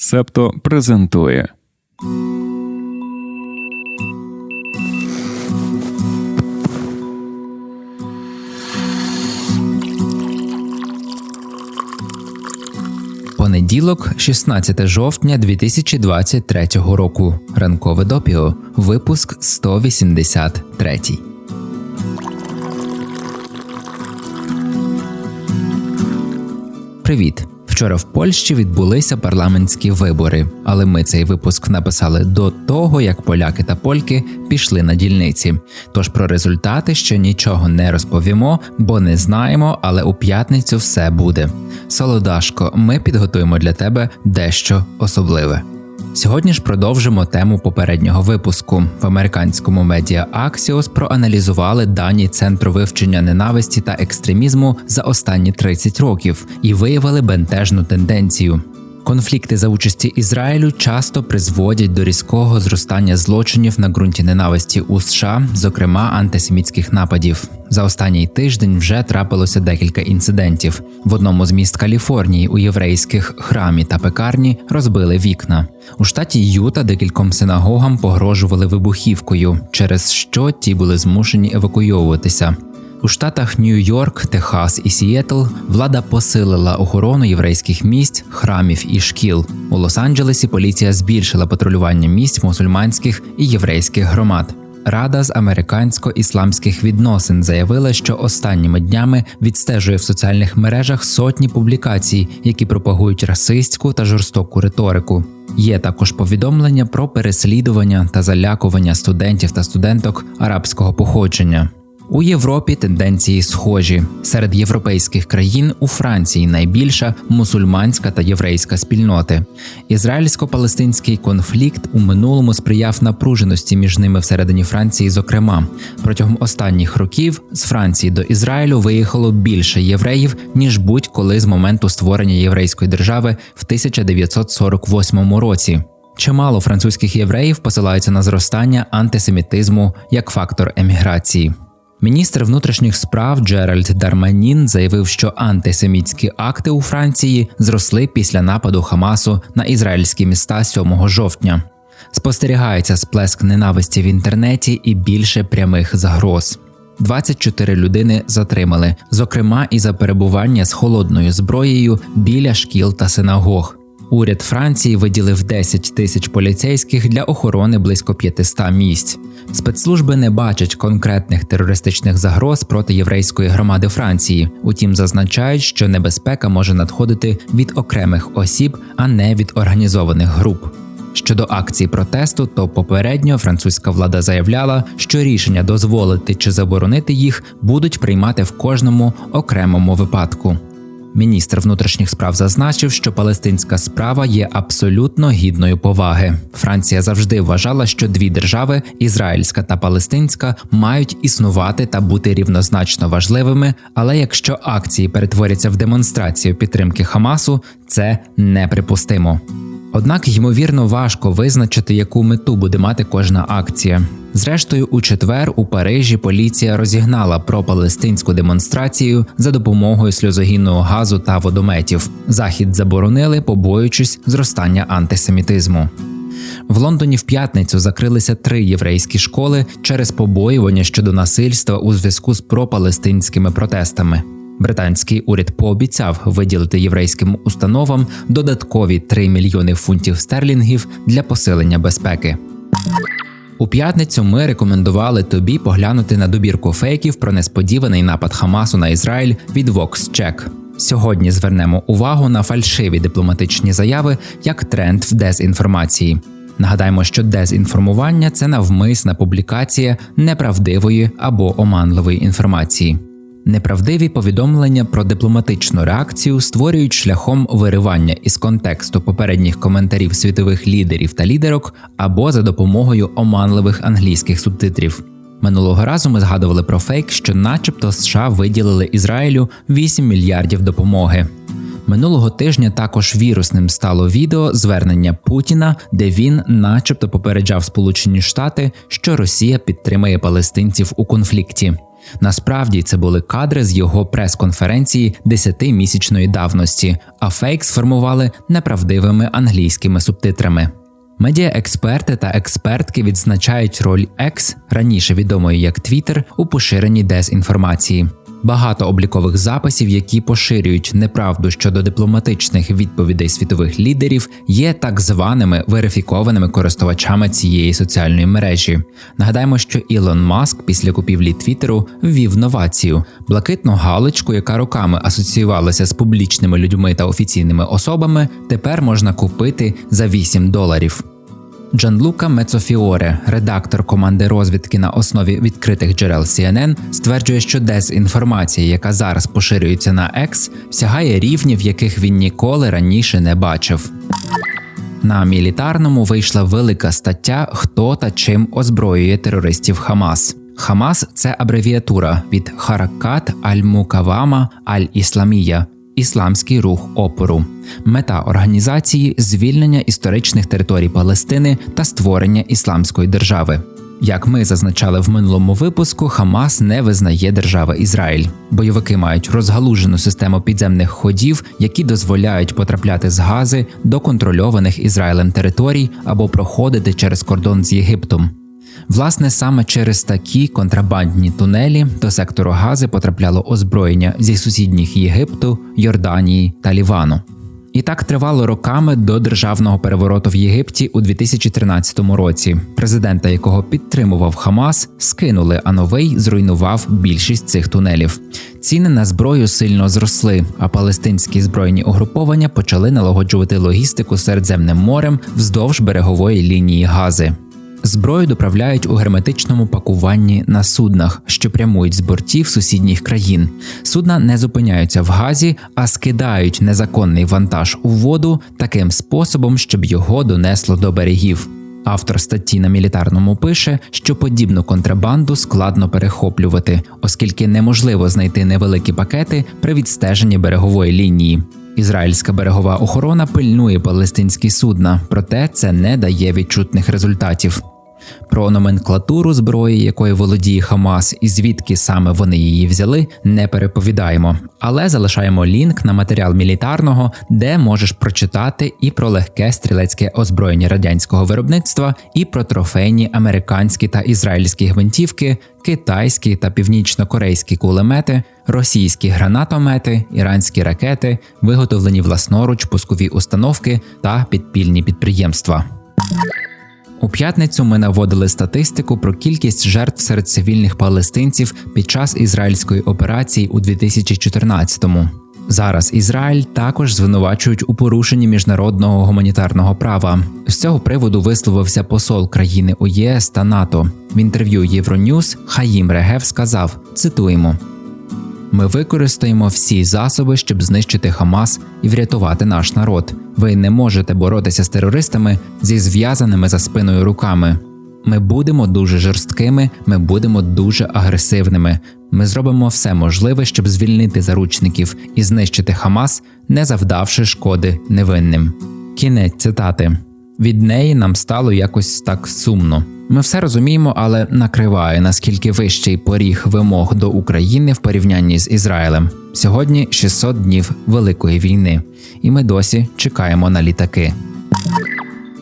Септо презентує. Понеділок, 16 жовтня 2023 року. Ранкове допіо. Випуск 183. Привіт! Вчора в Польщі відбулися парламентські вибори, але ми цей випуск написали до того, як поляки та польки пішли на дільниці. Тож про результати ще нічого не розповімо, бо не знаємо, але у п'ятницю все буде. Солодашко, ми підготуємо для тебе дещо особливе. Сьогодні ж продовжимо тему попереднього випуску. В американському медіа Axios проаналізували дані Центру вивчення ненависті та екстремізму за останні 30 років і виявили бентежну тенденцію. Конфлікти за участі Ізраїлю часто призводять до різкого зростання злочинів на ґрунті ненависті у США, зокрема антисемітських нападів. За останній тиждень вже трапилося декілька інцидентів. В одному з міст Каліфорнії у єврейських храмі та пекарні розбили вікна. У штаті Юта декільком синагогам погрожували вибухівкою, через що ті були змушені евакуйовуватися. У штатах Нью-Йорк, Техас і Сієтл влада посилила охорону єврейських місць, храмів і шкіл. У Лос-Анджелесі поліція збільшила патрулювання місць мусульманських і єврейських громад. Рада з американсько-ісламських відносин заявила, що останніми днями відстежує в соціальних мережах сотні публікацій, які пропагують расистську та жорстоку риторику. Є також повідомлення про переслідування та залякування студентів та студенток арабського походження. У Європі тенденції схожі. Серед європейських країн у Франції найбільша мусульманська та єврейська спільноти. Ізраїльсько-палестинський конфлікт у минулому сприяв напруженості між ними всередині Франції. Зокрема, протягом останніх років з Франції до Ізраїлю виїхало більше євреїв ніж будь-коли з моменту створення єврейської держави в 1948 році. Чимало французьких євреїв посилаються на зростання антисемітизму як фактор еміграції. Міністр внутрішніх справ Джеральд Дарманін заявив, що антисемітські акти у Франції зросли після нападу Хамасу на ізраїльські міста 7 жовтня. Спостерігається сплеск ненависті в інтернеті і більше прямих загроз. 24 людини затримали, зокрема і за перебування з холодною зброєю біля шкіл та синагог. Уряд Франції виділив 10 тисяч поліцейських для охорони близько 500 місць. Спецслужби не бачать конкретних терористичних загроз проти єврейської громади Франції. Утім, зазначають, що небезпека може надходити від окремих осіб, а не від організованих груп. Щодо акції протесту, то попередньо французька влада заявляла, що рішення дозволити чи заборонити їх будуть приймати в кожному окремому випадку. Міністр внутрішніх справ зазначив, що палестинська справа є абсолютно гідною поваги. Франція завжди вважала, що дві держави ізраїльська та палестинська мають існувати та бути рівнозначно важливими. Але якщо акції перетворяться в демонстрацію підтримки Хамасу, це неприпустимо. Однак ймовірно важко визначити, яку мету буде мати кожна акція. Зрештою, у четвер у Парижі поліція розігнала пропалестинську демонстрацію за допомогою сльозогінного газу та водометів. Захід заборонили, побоюючись зростання антисемітизму. В Лондоні в п'ятницю закрилися три єврейські школи через побоювання щодо насильства у зв'язку з пропалестинськими протестами. Британський уряд пообіцяв виділити єврейським установам додаткові 3 мільйони фунтів стерлінгів для посилення безпеки. У п'ятницю ми рекомендували тобі поглянути на добірку фейків про несподіваний напад Хамасу на Ізраїль від VoxCheck. Сьогодні звернемо увагу на фальшиві дипломатичні заяви як тренд в дезінформації. Нагадаємо, що дезінформування це навмисна публікація неправдивої або оманливої інформації. Неправдиві повідомлення про дипломатичну реакцію створюють шляхом виривання із контексту попередніх коментарів світових лідерів та лідерок або за допомогою оманливих англійських субтитрів. Минулого разу ми згадували про фейк, що, начебто, США виділили Ізраїлю 8 мільярдів допомоги. Минулого тижня також вірусним стало відео звернення Путіна, де він, начебто, попереджав Сполучені Штати, що Росія підтримає палестинців у конфлікті. Насправді це були кадри з його прес-конференції 10-місячної давності, а фейк сформували неправдивими англійськими субтитрами. Медіаексперти та експертки відзначають роль X, раніше відомої як Twitter, у поширенні дезінформації. Багато облікових записів, які поширюють неправду щодо дипломатичних відповідей світових лідерів, є так званими верифікованими користувачами цієї соціальної мережі. Нагадаємо, що Ілон Маск після купівлі Твіттеру ввів новацію блакитну галочку, яка роками асоціювалася з публічними людьми та офіційними особами. Тепер можна купити за 8 доларів. Джанлука Мецофіоре, редактор команди розвідки на основі відкритих джерел CNN, стверджує, що дезінформація, яка зараз поширюється на X, сягає рівнів, яких він ніколи раніше не бачив. На мілітарному вийшла велика стаття, хто та чим озброює терористів Хамас. Хамас це абревіатура від Харакат Аль-Мукавама Аль-Ісламія, ісламський рух опору. Мета організації звільнення історичних територій Палестини та створення ісламської держави. Як ми зазначали в минулому випуску, Хамас не визнає держави Ізраїль. Бойовики мають розгалужену систему підземних ходів, які дозволяють потрапляти з Гази до контрольованих Ізраїлем територій або проходити через кордон з Єгиптом. Власне, саме через такі контрабандні тунелі до сектору Гази потрапляло озброєння зі сусідніх Єгипту, Йорданії та Лівану. І так тривало роками до державного перевороту в Єгипті у 2013 році, президента якого підтримував Хамас, скинули, а новий зруйнував більшість цих тунелів. Ціни на зброю сильно зросли, а палестинські збройні угруповання почали налагоджувати логістику Середземним морем вздовж берегової лінії Гази. Зброю доправляють у герметичному пакуванні на суднах, що прямують з бортів сусідніх країн. Судна не зупиняються в газі, а скидають незаконний вантаж у воду таким способом, щоб його донесло до берегів. Автор статті на мілітарному пише, що подібну контрабанду складно перехоплювати, оскільки неможливо знайти невеликі пакети при відстеженні берегової лінії. Ізраїльська берегова охорона пильнує палестинські судна, проте це не дає відчутних результатів. Про номенклатуру зброї, якою володіє Хамас, і звідки саме вони її взяли, не переповідаємо, але залишаємо лінк на матеріал мілітарного, де можеш прочитати і про легке стрілецьке озброєння радянського виробництва, і про трофейні американські та ізраїльські гвинтівки, китайські та північно-корейські кулемети, російські гранатомети, іранські ракети, виготовлені власноруч пускові установки та підпільні підприємства. У п'ятницю ми наводили статистику про кількість жертв серед цивільних палестинців під час ізраїльської операції у 2014-му. Зараз Ізраїль також звинувачують у порушенні міжнародного гуманітарного права. З цього приводу висловився посол країни у ЄС та НАТО. В інтерв'ю Євроньюз Хаїм Регев сказав: цитуємо. Ми використаємо всі засоби, щоб знищити Хамас і врятувати наш народ. Ви не можете боротися з терористами зі зв'язаними за спиною руками. Ми будемо дуже жорсткими, ми будемо дуже агресивними. Ми зробимо все можливе, щоб звільнити заручників і знищити Хамас, не завдавши шкоди невинним. Кінець цитати. Від неї нам стало якось так сумно. Ми все розуміємо, але накриває наскільки вищий поріг вимог до України в порівнянні з Ізраїлем. Сьогодні 600 днів великої війни, і ми досі чекаємо на літаки.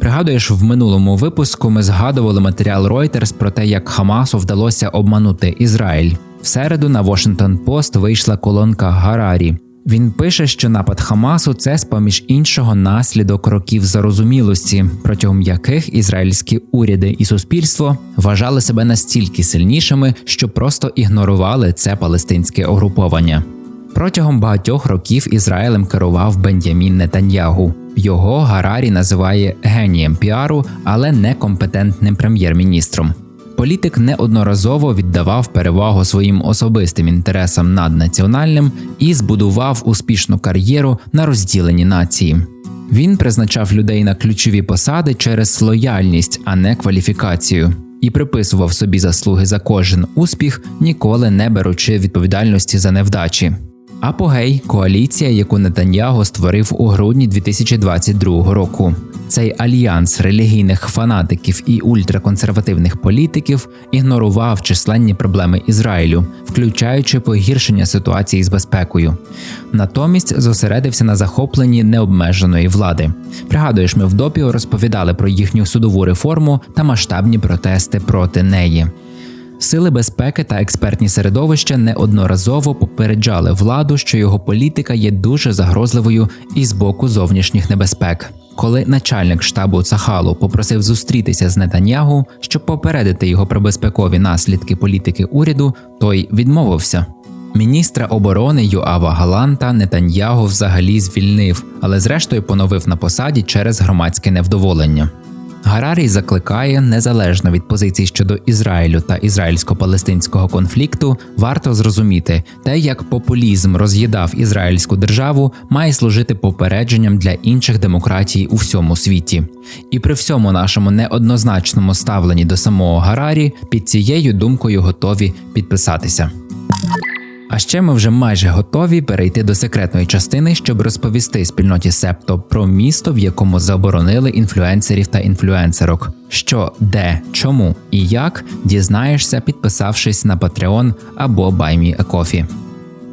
Пригадуєш, в минулому випуску ми згадували матеріал Reuters про те, як Хамасу вдалося обманути Ізраїль. В середу на Washington Post вийшла колонка Гарарі. Він пише, що напад Хамасу це з поміж іншого наслідок років зарозумілості, протягом яких ізраїльські уряди і суспільство вважали себе настільки сильнішими, що просто ігнорували це палестинське угруповання. Протягом багатьох років Ізраїлем керував Бен'ямін Нетаньягу. Його Гарарі називає генієм піару, але некомпетентним прем'єр-міністром. Політик неодноразово віддавав перевагу своїм особистим інтересам над національним і збудував успішну кар'єру на розділенні нації. Він призначав людей на ключові посади через лояльність, а не кваліфікацію, і приписував собі заслуги за кожен успіх, ніколи не беручи відповідальності за невдачі. Апогей коаліція, яку Нетаньяго створив у грудні 2022 року. Цей альянс релігійних фанатиків і ультраконсервативних політиків ігнорував численні проблеми Ізраїлю, включаючи погіршення ситуації з безпекою. Натомість зосередився на захопленні необмеженої влади. Пригадуєш, ми в допіо розповідали про їхню судову реформу та масштабні протести проти неї. Сили безпеки та експертні середовища неодноразово попереджали владу, що його політика є дуже загрозливою і з боку зовнішніх небезпек. Коли начальник штабу Цахалу попросив зустрітися з Нетаньягу, щоб попередити його про безпекові наслідки політики уряду, той відмовився. Міністра оборони Юава Галанта Нетаньягу взагалі звільнив, але зрештою поновив на посаді через громадське невдоволення. Гарарій закликає, незалежно від позицій щодо Ізраїлю та ізраїльсько-палестинського конфлікту, варто зрозуміти, те, як популізм роз'їдав ізраїльську державу, має служити попередженням для інших демократій у всьому світі. І при всьому нашому неоднозначному ставленні до самого Гарарі під цією думкою готові підписатися. А ще ми вже майже готові перейти до секретної частини, щоб розповісти спільноті Септо про місто, в якому заборонили інфлюенсерів та інфлюенсерок. Що, де, чому і як дізнаєшся, підписавшись на Patreon або BuyMeACoffee.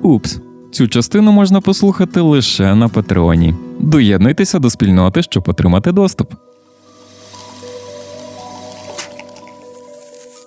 Упс, цю частину можна послухати лише на Патреоні. Доєднуйтеся до спільноти, щоб отримати доступ.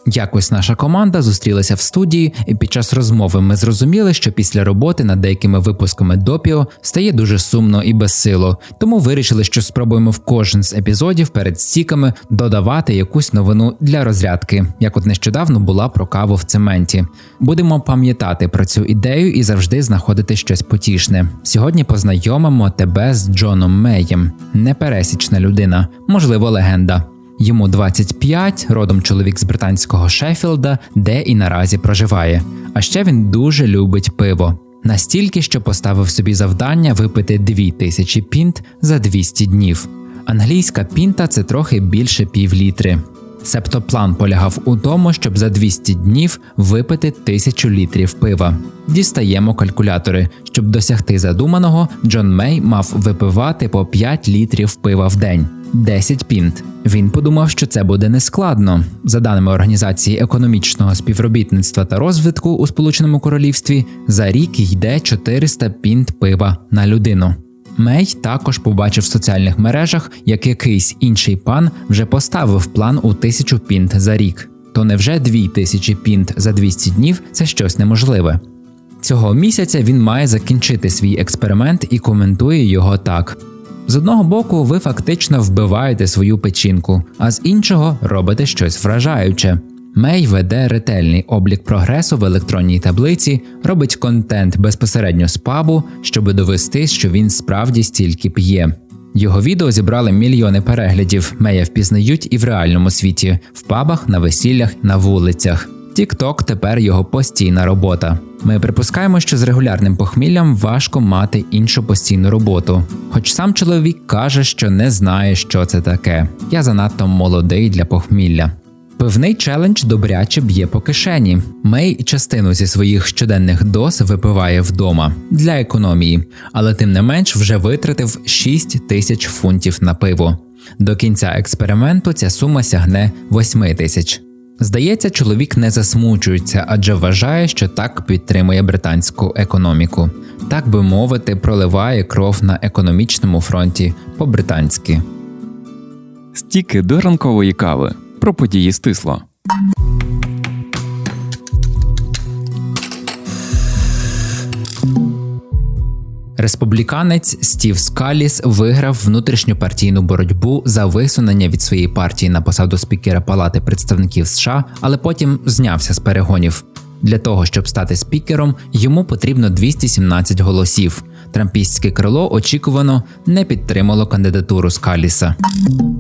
Якось наша команда зустрілася в студії, і під час розмови ми зрозуміли, що після роботи над деякими випусками допіо стає дуже сумно і безсило. Тому вирішили, що спробуємо в кожен з епізодів перед стіками додавати якусь новину для розрядки, як от нещодавно була про каву в цементі. Будемо пам'ятати про цю ідею і завжди знаходити щось потішне. Сьогодні познайомимо тебе з Джоном Меєм, непересічна людина, можливо, легенда. Йому 25, родом чоловік з британського Шеффілда, де і наразі проживає. А ще він дуже любить пиво. Настільки, що поставив собі завдання випити 2000 пінт за 200 днів. Англійська пінта це трохи більше півлітри. Себто план полягав у тому, щоб за 200 днів випити тисячу літрів пива. Дістаємо калькулятори. Щоб досягти задуманого, Джон Мей мав випивати по 5 літрів пива в день. 10 пінт. Він подумав, що це буде нескладно. За даними Організації економічного співробітництва та розвитку у Сполученому Королівстві, за рік йде 400 пінт пива на людину. Мей також побачив в соціальних мережах, як якийсь інший пан вже поставив план у тисячу пінт за рік. То невже дві тисячі пінт за 200 днів це щось неможливе? Цього місяця він має закінчити свій експеримент і коментує його так. З одного боку, ви фактично вбиваєте свою печінку, а з іншого робите щось вражаюче. Мей веде ретельний облік прогресу в електронній таблиці, робить контент безпосередньо з пабу, щоб довести, що він справді стільки п'є. Його відео зібрали мільйони переглядів, Мея впізнають і в реальному світі, в пабах, на весіллях, на вулицях. TikTok тепер його постійна робота. Ми припускаємо, що з регулярним похміллям важко мати іншу постійну роботу. Хоч сам чоловік каже, що не знає, що це таке. Я занадто молодий для похмілля. Пивний челендж добряче б'є по кишені. Мей частину зі своїх щоденних доз випиває вдома для економії, але тим не менш вже витратив 6 тисяч фунтів на пиво. До кінця експерименту ця сума сягне 8 тисяч. Здається, чоловік не засмучується, адже вважає, що так підтримує британську економіку. Так би мовити, проливає кров на економічному фронті по-британськи. Стіки до ранкової кави. Про події стисло. Республіканець Стів Скаліс виграв внутрішньопартійну боротьбу за висунення від своєї партії на посаду спікера Палати представників США, але потім знявся з перегонів. Для того щоб стати спікером, йому потрібно 217 голосів. Трампістське крило очікувано не підтримало кандидатуру Скаліса.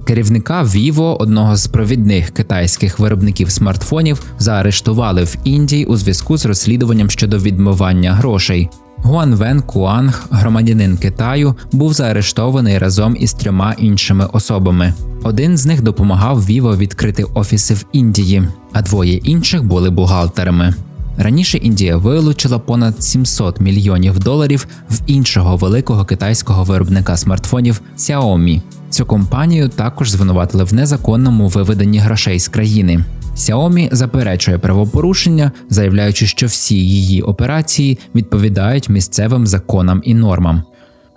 Керівника Vivo, одного з провідних китайських виробників смартфонів, заарештували в Індії у зв'язку з розслідуванням щодо відмивання грошей. Гуанвен Куанг, громадянин Китаю, був заарештований разом із трьома іншими особами. Один з них допомагав Vivo відкрити офіси в Індії, а двоє інших були бухгалтерами. Раніше Індія вилучила понад 700 мільйонів доларів в іншого великого китайського виробника смартфонів Xiaomi. Цю компанію також звинуватили в незаконному виведенні грошей з країни. Xiaomi заперечує правопорушення, заявляючи, що всі її операції відповідають місцевим законам і нормам.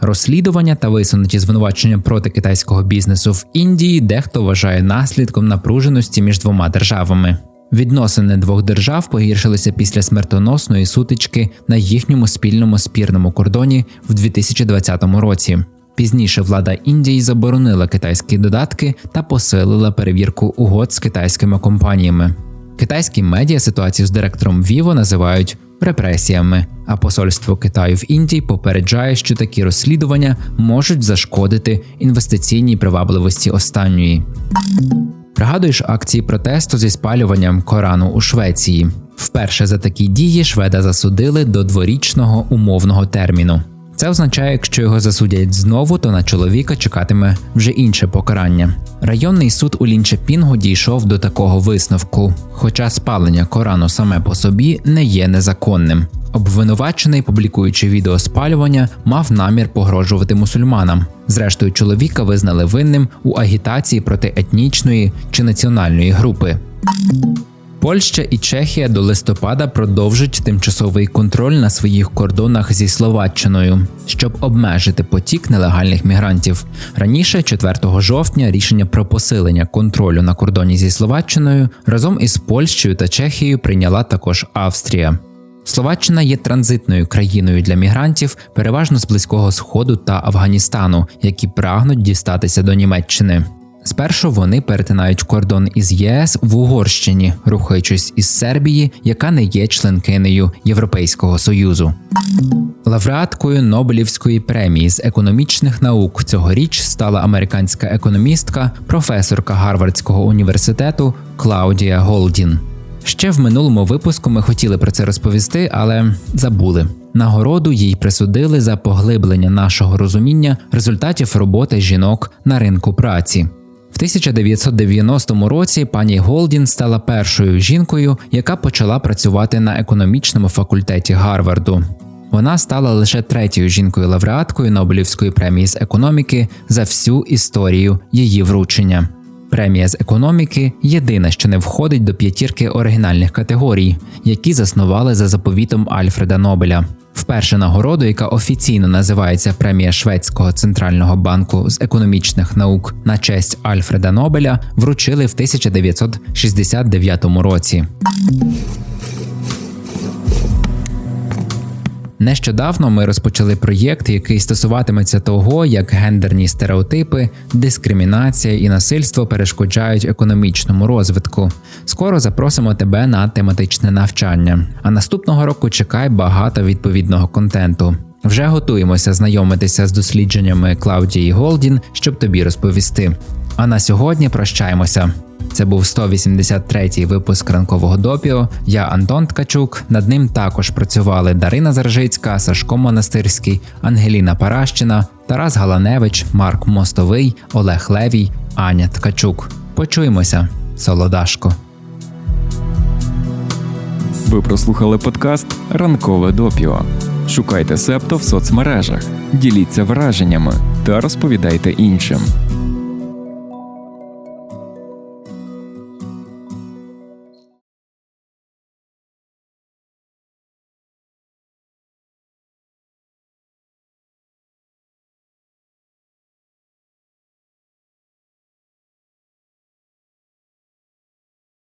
Розслідування та висунуті звинувачення проти китайського бізнесу в Індії дехто вважає наслідком напруженості між двома державами. Відносини двох держав погіршилися після смертоносної сутички на їхньому спільному спірному кордоні в 2020 році. Пізніше влада Індії заборонила китайські додатки та посилила перевірку угод з китайськими компаніями. Китайські медіа ситуацію з директором Vivo називають репресіями, а посольство Китаю в Індії попереджає, що такі розслідування можуть зашкодити інвестиційній привабливості останньої. Пригадуєш акції протесту зі спалюванням Корану у Швеції. Вперше за такі дії шведа засудили до дворічного умовного терміну. Це означає, якщо його засудять знову, то на чоловіка чекатиме вже інше покарання. Районний суд у Лінчепінгу дійшов до такого висновку, хоча спалення Корану саме по собі не є незаконним. Обвинувачений, публікуючи відео спалювання, мав намір погрожувати мусульманам. Зрештою, чоловіка визнали винним у агітації проти етнічної чи національної групи. Польща і Чехія до листопада продовжать тимчасовий контроль на своїх кордонах зі Словаччиною, щоб обмежити потік нелегальних мігрантів. Раніше, 4 жовтня, рішення про посилення контролю на кордоні зі Словаччиною разом із Польщею та Чехією прийняла також Австрія. Словаччина є транзитною країною для мігрантів, переважно з Близького Сходу та Афганістану, які прагнуть дістатися до Німеччини. Спершу вони перетинають кордон із ЄС в Угорщині, рухаючись із Сербії, яка не є членкинею Європейського союзу. Лауреаткою Нобелівської премії з економічних наук цьогоріч стала американська економістка, професорка Гарвардського університету Клаудія Голдін. Ще в минулому випуску ми хотіли про це розповісти, але забули. Нагороду їй присудили за поглиблення нашого розуміння результатів роботи жінок на ринку праці. В 1990 році пані Голдін стала першою жінкою, яка почала працювати на економічному факультеті Гарварду. Вона стала лише третьою жінкою лауреаткою Нобелівської премії з економіки за всю історію її вручення. Премія з економіки єдина, що не входить до п'ятірки оригінальних категорій, які заснували за заповітом Альфреда Нобеля. Вперше нагороду, яка офіційно називається премія Шведського центрального банку з економічних наук на честь Альфреда Нобеля, вручили в 1969 році. Нещодавно ми розпочали проєкт, який стосуватиметься того, як гендерні стереотипи, дискримінація і насильство перешкоджають економічному розвитку. Скоро запросимо тебе на тематичне навчання. А наступного року чекай багато відповідного контенту. Вже готуємося знайомитися з дослідженнями Клаудії Голдін, щоб тобі розповісти. А на сьогодні прощаємося. Це був 183-й випуск ранкового допіо. Я Антон Ткачук. Над ним також працювали Дарина Заржицька, Сашко Монастирський, Ангеліна Паращина, Тарас Галаневич, Марк Мостовий, Олег Левій, Аня Ткачук. Почуємося, Солодашко. Ви прослухали подкаст Ранкове допіо. Шукайте Септо в соцмережах, діліться враженнями та розповідайте іншим.